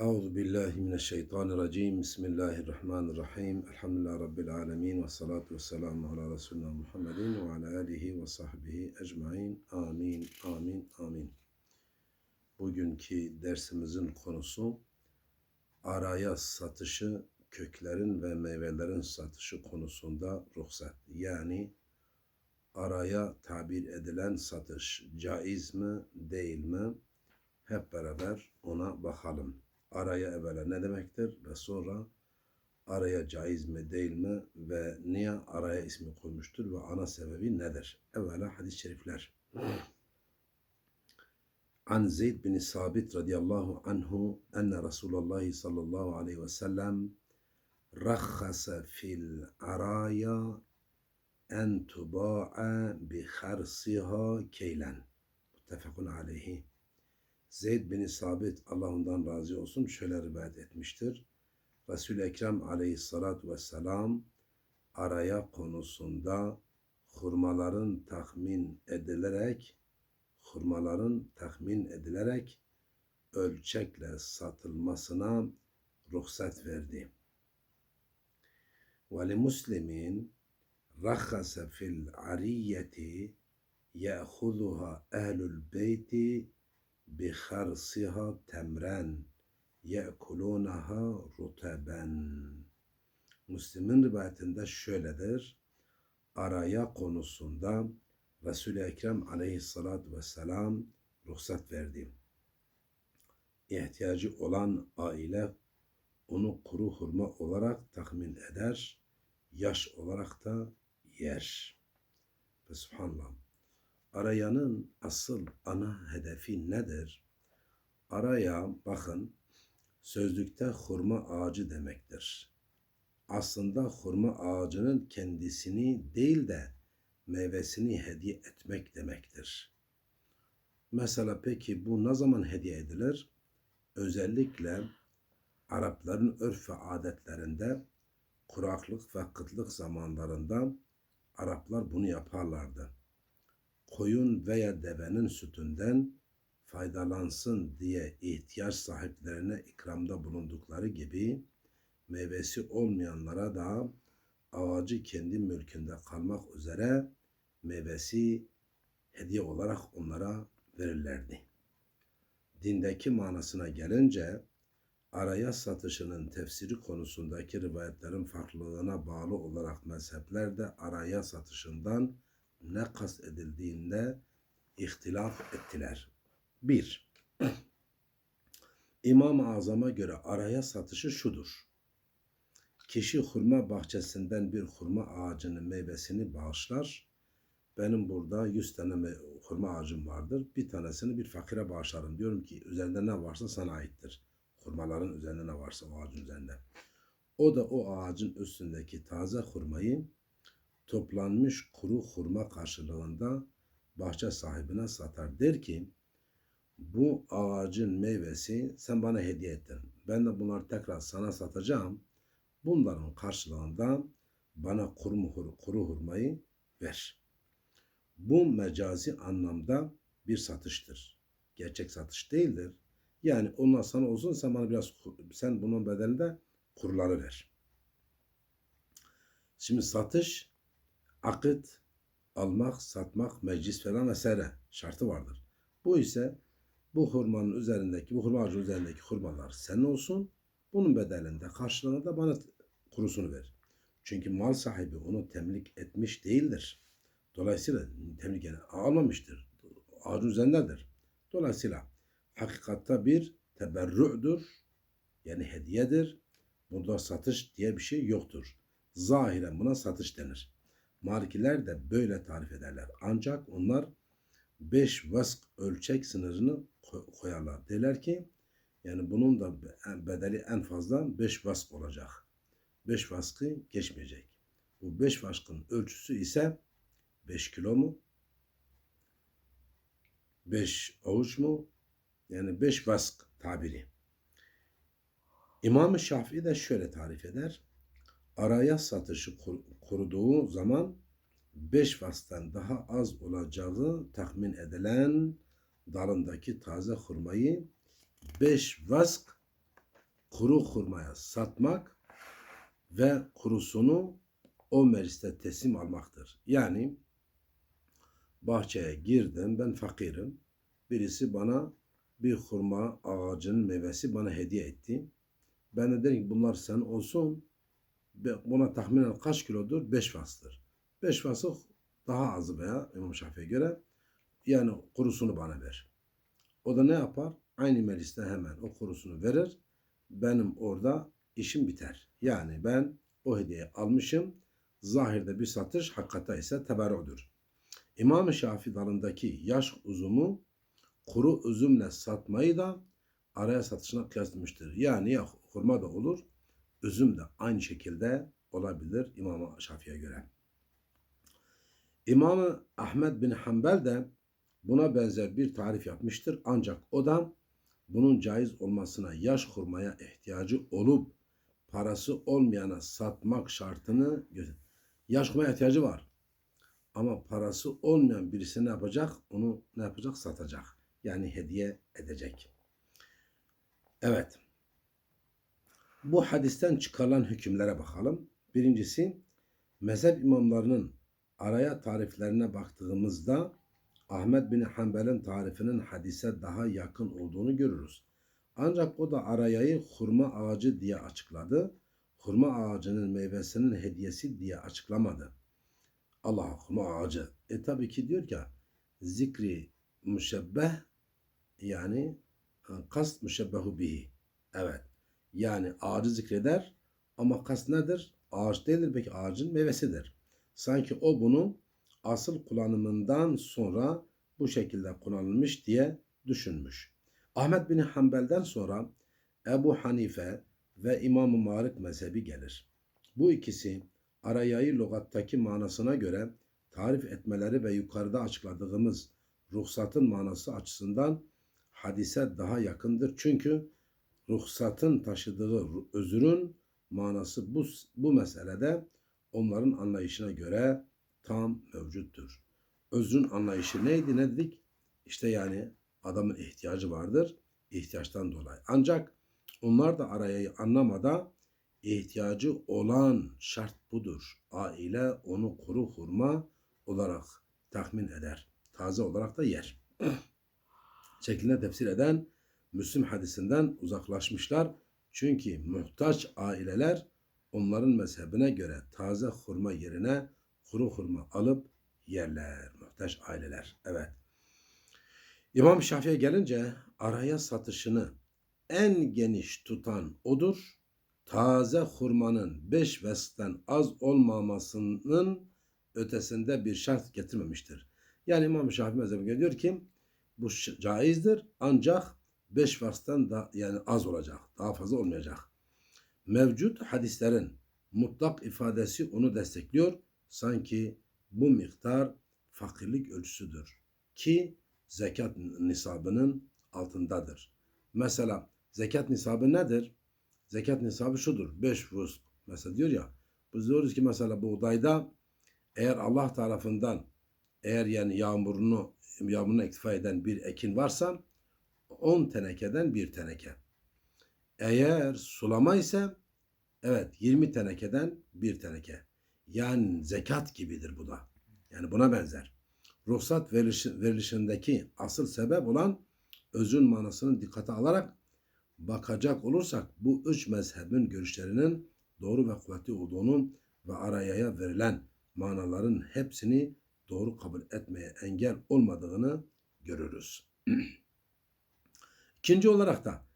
Euzu billahi mineşşeytanirracim. Bismillahirrahmanirrahim. Elhamdülillahi rabbil alamin ve salatu vesselamu ala resulina Muhammedin ve ala alihi ve sahbihi ecmaîn. Amin. Amin. Amin. Bugünkü dersimizin konusu araya satışı, köklerin ve meyvelerin satışı konusunda ruhsat. Yani araya tabir edilen satış caiz mi, değil mi? Hep beraber ona bakalım. Araya evvela ne demektir ve sonra araya caiz mi değil mi ve niye araya ismi koymuştur ve ana sebebi nedir? Evvela hadis-i şerifler. An Zeyd bin Sabit radıyallahu anhu enne Resulullah sallallahu aleyhi ve sellem rakhasa fil araya en tuba'a bi kharsiha keylen. Muttefakun aleyhi. Zeyd bin Sabit Allah ondan razı olsun şöyle rivayet etmiştir. Resul-i Ekrem aleyhissalatu vesselam araya konusunda hurmaların tahmin edilerek hurmaların tahmin edilerek ölçekle satılmasına ruhsat verdi. Ve li muslimin rakhasa fil ariyeti ya'khuduha ehlul beyti kharsiha temren ye'kulunaha ruteben. Müslim'in rivayetinde şöyledir. Araya konusunda Resul-i Ekrem aleyhissalatü vesselam ruhsat verdi. İhtiyacı olan aile onu kuru hurma olarak tahmin eder, yaş olarak da yer. Ve subhanallah. Arayanın asıl ana hedefi nedir? Araya bakın sözlükte hurma ağacı demektir. Aslında hurma ağacının kendisini değil de meyvesini hediye etmek demektir. Mesela peki bu ne zaman hediye edilir? Özellikle Arapların örf ve adetlerinde kuraklık ve kıtlık zamanlarında Araplar bunu yaparlardı. Koyun veya devenin sütünden faydalansın diye ihtiyaç sahiplerine ikramda bulundukları gibi meyvesi olmayanlara da ağacı kendi mülkünde kalmak üzere meyvesi hediye olarak onlara verirlerdi. Dindeki manasına gelince araya satışının tefsiri konusundaki rivayetlerin farklılığına bağlı olarak mezheplerde araya satışından ne kast edildiğinde ihtilaf ettiler. 1. İmam-ı Azam'a göre araya satışı şudur. Kişi hurma bahçesinden bir hurma ağacının meyvesini bağışlar. Benim burada 100 tane hurma ağacım vardır. Bir tanesini bir fakire bağışlarım. Diyorum ki üzerinde ne varsa sana aittir. Hurmaların üzerinde ne varsa o ağacın üzerinde. O da o ağacın üstündeki taze hurmayı toplanmış kuru hurma karşılığında bahçe sahibine satar. Der ki bu ağacın meyvesi sen bana hediye ettin. Ben de bunları tekrar sana satacağım. Bunların karşılığında bana kuru, kuru hurmayı ver. Bu mecazi anlamda bir satıştır. Gerçek satış değildir. Yani onlar sana olsun sen bana biraz sen bunun bedelinde kuruları ver. Şimdi satış akıt, almak, satmak, meclis falan vesaire şartı vardır. Bu ise bu hurmanın üzerindeki, bu hurma üzerindeki hurmalar senin olsun. Bunun bedelinde karşılığında bana kurusunu ver. Çünkü mal sahibi onu temlik etmiş değildir. Dolayısıyla temlik yani almamıştır. Ağacın üzerindedir. Dolayısıyla hakikatta bir teberrü'dür. Yani hediyedir. Burada satış diye bir şey yoktur. Zahiren buna satış denir. Malikiler de böyle tarif ederler. Ancak onlar beş vask ölçek sınırını koyarlar. Derler ki yani bunun da bedeli en fazla beş vask olacak. Beş vaskı geçmeyecek. Bu beş vaskın ölçüsü ise beş kilo mu? Beş avuç mu? Yani beş vask tabiri. İmam-ı Şafii de şöyle tarif eder. Araya satışı kuruduğu zaman beş vastan daha az olacağı tahmin edilen dalındaki taze hurmayı beş vask kuru hurmaya satmak ve kurusunu o mecliste teslim almaktır. Yani bahçeye girdim ben fakirim. Birisi bana bir hurma ağacının meyvesi bana hediye etti. Ben de dedim ki bunlar sen olsun. Buna tahminen kaç kilodur? 5 fastır. 5 fası daha azı veya İmam Şafii'ye göre yani kurusunu bana ver. O da ne yapar? Aynı mecliste hemen o kurusunu verir. Benim orada işim biter. Yani ben o hediyeyi almışım. Zahirde bir satış, hakikate ise teberrudur. İmam-ı Şafii dalındaki yaş uzumu kuru üzümle satmayı da araya satışına kıyaslamıştır. Yani ya hurma da olur, üzüm de aynı şekilde olabilir İmam-ı Şafii'ye göre. İmam Ahmed bin Hanbel de buna benzer bir tarif yapmıştır. Ancak o da bunun caiz olmasına yaş hurmaya ihtiyacı olup parası olmayana satmak şartını. Yaş hurmaya ihtiyacı var. Ama parası olmayan birisi ne yapacak? Onu ne yapacak? Satacak. Yani hediye edecek. Evet. Bu hadisten çıkarılan hükümlere bakalım. Birincisi mezhep imamlarının araya tariflerine baktığımızda Ahmet bin Hanbel'in tarifinin hadise daha yakın olduğunu görürüz. Ancak o da arayayı hurma ağacı diye açıkladı. Hurma ağacının meyvesinin hediyesi diye açıklamadı. Allah hurma ağacı. E tabii ki diyor ki zikri müşebbeh yani kast müşebbehu bihi. Evet. Yani ağacı zikreder ama kast nedir? Ağaç değildir belki ağacın meyvesidir. Sanki o bunu asıl kullanımından sonra bu şekilde kullanılmış diye düşünmüş. Ahmet bin Hanbel'den sonra Ebu Hanife ve İmam-ı Malik mezhebi gelir. Bu ikisi arayayı lügattaki manasına göre tarif etmeleri ve yukarıda açıkladığımız ruhsatın manası açısından hadise daha yakındır. Çünkü ruhsatın taşıdığı özürün manası bu, bu meselede onların anlayışına göre tam mevcuttur. Özrün anlayışı neydi ne dedik? İşte yani adamın ihtiyacı vardır ihtiyaçtan dolayı. Ancak onlar da arayayı anlamada ihtiyacı olan şart budur. Aile onu kuru hurma olarak tahmin eder. Taze olarak da yer. Şeklinde tefsir eden Müslim hadisinden uzaklaşmışlar. Çünkü muhtaç aileler onların mezhebine göre taze hurma yerine kuru hurma alıp yerler. Muhtaç aileler. Evet. İmam Şafii'ye gelince araya satışını en geniş tutan odur. Taze hurmanın beş vesten az olmamasının ötesinde bir şart getirmemiştir. Yani İmam Şafii mezhebine diyor ki bu caizdir ancak beş vasıtan da yani az olacak. Daha fazla olmayacak. Mevcut hadislerin mutlak ifadesi onu destekliyor. Sanki bu miktar fakirlik ölçüsüdür. Ki zekat nisabının altındadır. Mesela zekat nisabı nedir? Zekat nisabı şudur. Beş vusk. Mesela diyor ya. Biz diyoruz ki mesela buğdayda eğer Allah tarafından eğer yani yağmurunu yağmuruna iktifa eden bir ekin varsa 10 tenekeden bir teneke. Eğer sulama ise evet 20 tenekeden bir teneke. Yani zekat gibidir bu da. Yani buna benzer. Ruhsat verilişindeki asıl sebep olan özün manasını dikkate alarak bakacak olursak bu üç mezhebin görüşlerinin doğru ve kuvvetli olduğunu ve araya verilen manaların hepsini doğru kabul etmeye engel olmadığını görürüz. İkinci olarak da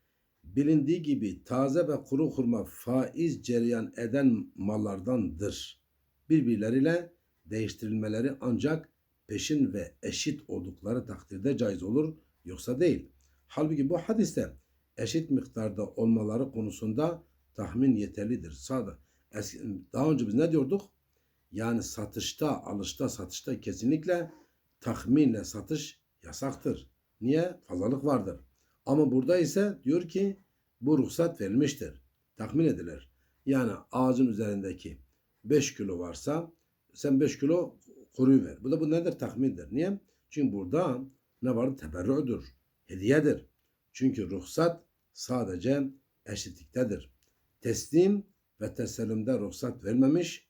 bilindiği gibi taze ve kuru hurma faiz cereyan eden mallardandır. Birbirleriyle değiştirilmeleri ancak peşin ve eşit oldukları takdirde caiz olur yoksa değil. Halbuki bu hadiste eşit miktarda olmaları konusunda tahmin yeterlidir. Sağda daha önce biz ne diyorduk? Yani satışta, alışta, satışta kesinlikle tahminle satış yasaktır. Niye? Fazlalık vardır. Ama burada ise diyor ki bu ruhsat verilmiştir. Tahmin edilir. Yani ağacın üzerindeki 5 kilo varsa sen 5 kilo kuruyu ver. Bu da bu nedir? Tahmindir. Niye? Çünkü burada ne var? Teberrüdür. Hediyedir. Çünkü ruhsat sadece eşitliktedir. Teslim ve tesellümde ruhsat vermemiş.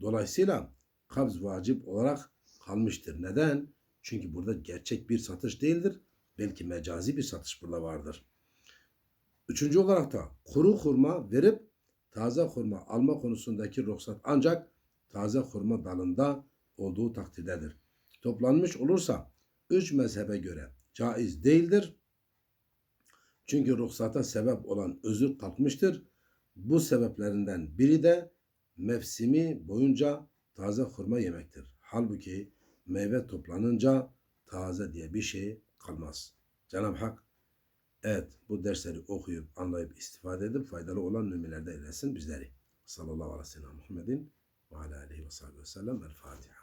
Dolayısıyla kabz vacip olarak kalmıştır. Neden? Çünkü burada gerçek bir satış değildir. Belki mecazi bir satış burada vardır. Üçüncü olarak da kuru hurma verip taze hurma alma konusundaki ruhsat ancak taze hurma dalında olduğu takdirdedir. Toplanmış olursa üç mezhebe göre caiz değildir. Çünkü ruhsata sebep olan özür kalkmıştır. Bu sebeplerinden biri de mevsimi boyunca taze hurma yemektir. Halbuki meyve toplanınca taze diye bir şey kalmaz. Cenab-ı Hak evet bu dersleri okuyup anlayıp istifade edip faydalı olan müminlerde eylesin bizleri. Sallallahu aleyhi ve sellem Muhammedin ve aleyhi ve sellem. El Fatiha.